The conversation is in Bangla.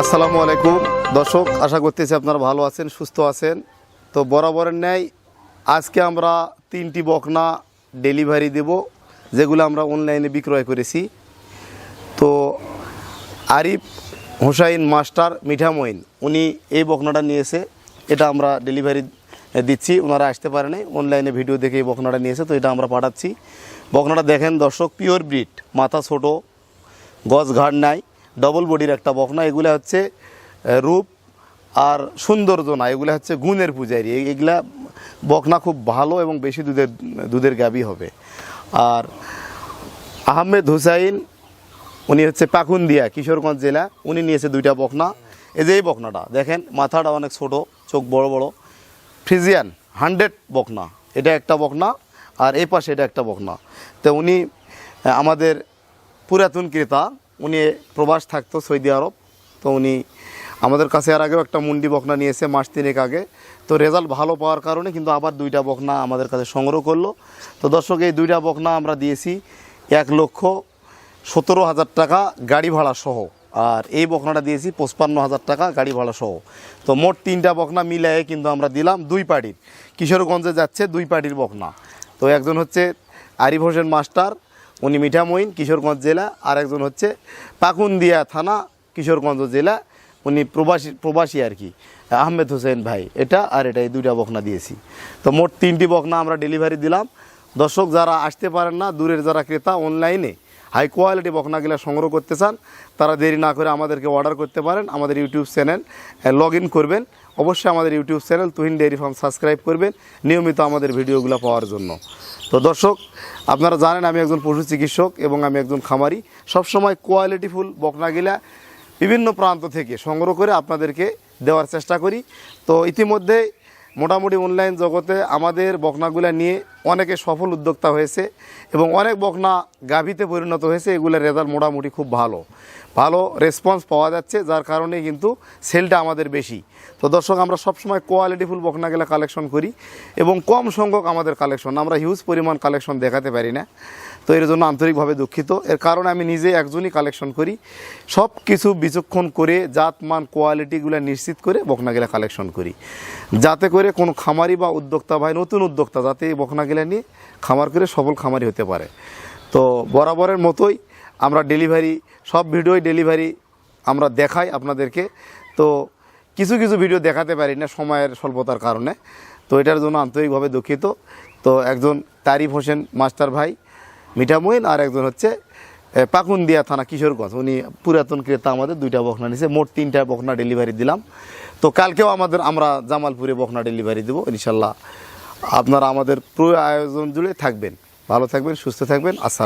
আসসালামু আলাইকুম। দর্শক, আশা করতেছি আপনারা ভালো আছেন, সুস্থ আছেন। তো বরাবরের ন্যায় আজকে আমরা তিনটি বকনা ডেলিভারি দেব, যেগুলো আমরা অনলাইনে বিক্রয় করেছি। তো আরিফ হোসাইন মাস্টার মিঠামইন, উনি এই বকনাটা নিয়েছে। এটা আমরা ডেলিভারি দিচ্ছি, ওনারা আসতে পারে নাই। অনলাইনে ভিডিও দেখে এই বকনাটা নিয়েছে, তো এটা আমরা পাঠাচ্ছি। বকনাটা দেখেন দর্শক, পিওর ব্রিড, মাথা ছোট গজ ঘাড় নাই। ডবল বডির একটা বকনা, এগুলো হচ্ছে রূপ আর সৌন্দর্য না এগুলো হচ্ছে গুণের পূজারি। এগুলা বকনা খুব ভালো এবং বেশি দুধের দুধের গাবি হবে। আর আহমেদ হুসাইন, উনি হচ্ছে পাকুন্দিয়া, কিশোরগঞ্জ জেলা, উনি নিয়েছে দুইটা বকনা। এই যে এই বকনাটা, দেখেন, মাথাটা অনেক ছোট, চোখ বড় বড়। ফ্রিজিয়ান, হান্ড্রেড বকনা, এটা একটা বকনা আর এই পাশে এটা একটা বকনা। তো উনি আমাদের পুরাতন ক্রেতা উনি প্রবাস থাকতো সৌদি আরব। তো উনি আমাদের কাছে আর আগেও একটা মুন্ডি বকনা নিয়েছে মাস তিনেক আগে। তো রেজাল্ট ভালো পাওয়ার কারণে কিন্তু আবার দুইটা বকনা আমাদের কাছে সংগ্রহ করল। তো দর্শক, এই দুইটা বকনা আমরা দিয়েছি এক লক্ষ সতেরো হাজার টাকা গাড়ি ভাড়া সহ। আর এই বকনাটা দিয়েছি পঁচপান্ন হাজার টাকা গাড়ি ভাড়া সহ। তো মোট তিনটা বকনা মিলিয়ে কিন্তু আমরা দিলাম দুই পার্টির। কিশোরগঞ্জে যাচ্ছে দুই পার্টির বকনা। তো একজন হচ্ছে আরিফ হোসেন মাস্টার উনি মিঠামইন কিশোরগঞ্জ জেলা। আর একজন হচ্ছে পাকুন্দিয়া থানা, কিশোরগঞ্জ জেলা। উনি প্রবাসী প্রবাসী আর কি। আহমেদ হোসেন ভাই, এটা আর এটা, এই দুইটা বকনা দিয়েছি। তো মোট তিনটি বকনা আমরা ডেলিভারি দিলাম। দর্শক যারা আসতে পারেন না, দূরের যারা ক্রেতা, অনলাইনে হাই কোয়ালিটি বকনাগুলো সংগ্রহ করতে চান, তারা দেরি না করে আমাদেরকে অর্ডার করতে পারেন। আমাদের ইউটিউব চ্যানেল লগ করবেন। অবশ্যই আমাদের YouTube channel Tuhin dairy farm subscribe করবেন, নিয়মিত আমাদের ভিডিওগুলো পাওয়ার জন্য। তো দর্শক, আপনারা জানেন আমি একজন পশু চিকিৎসক এবং আমি একজন খামারি। সবসময় কোয়ালিটিফুল বকনাগিলা বিভিন্ন প্রান্ত থেকে সংগ্রহ করে আপনাদেরকে দেওয়ার চেষ্টা করি। তো ইতিমধ্যে মোটামুটি অনলাইন জগতে আমাদের বকনাগুলা নিয়ে অনেকে সফল উদ্যোক্তা হয়েছে এবং অনেক বকনা গাভীতে পরিণত হয়েছে, এগুলোর রেজাল্ট মোটামুটি খুব ভালো। ভালো রেসপন্স পাওয়া যাচ্ছে, যার কারণে কিন্তু সেলটা আমাদের বেশি। তো দর্শক, আমরা সবসময় কোয়ালিটিফুল বকনাগুলা কালেকশন করি এবং কম সংখ্যক আমাদের কালেকশন আমরা হিউজ পরিমাণ কালেকশন দেখাতে পারি না। তো এর জন্য আন্তরিকভাবে দুঃখিত। এর কারণে আমি নিজে একজনই কালেকশন করি। সব কিছু বিচক্ষণ করে জাত মান কোয়ালিটিগুলো নিশ্চিত করে বকনাগুলা কালেকশন করি। যাতে করে কোনো খামারি বা উদ্যোক্তা ভাই নতুন উদ্যোক্তা, যাতে এই বকনাগুলা নিয়ে খামার করে সফল খামারি হতে পারে। তো বরাবরের মতোই আমরা ডেলিভারি, সব ভিডিওই ডেলিভারি আমরা দেখাই আপনাদেরকে। তো কিছু কিছু ভিডিও দেখাতে পারি না সময়ের স্বল্পতার কারণে। তো এটার জন্য আন্তরিকভাবে দুঃখিত। তো একজন তারিফ হোসেন মাস্টার ভাই মিঠামইন আর একজন হচ্ছে পাকুন্দিয়া থানা কিশোরগঞ্জ। উনি পুরাতন ক্রেতা আমাদের, দুইটা বকনা নিছে। মোট তিনটা বকনা ডেলিভারি দিলাম। তো কালকেও আমাদের, আমরা জামালপুরে বকনা ডেলিভারি দেবো, ইনশাল্লাহ। আপনারা আমাদের পুরো আয়োজন জুড়ে থাকবেন। ভালো থাকবেন সুস্থ থাকবেন। আসসালাম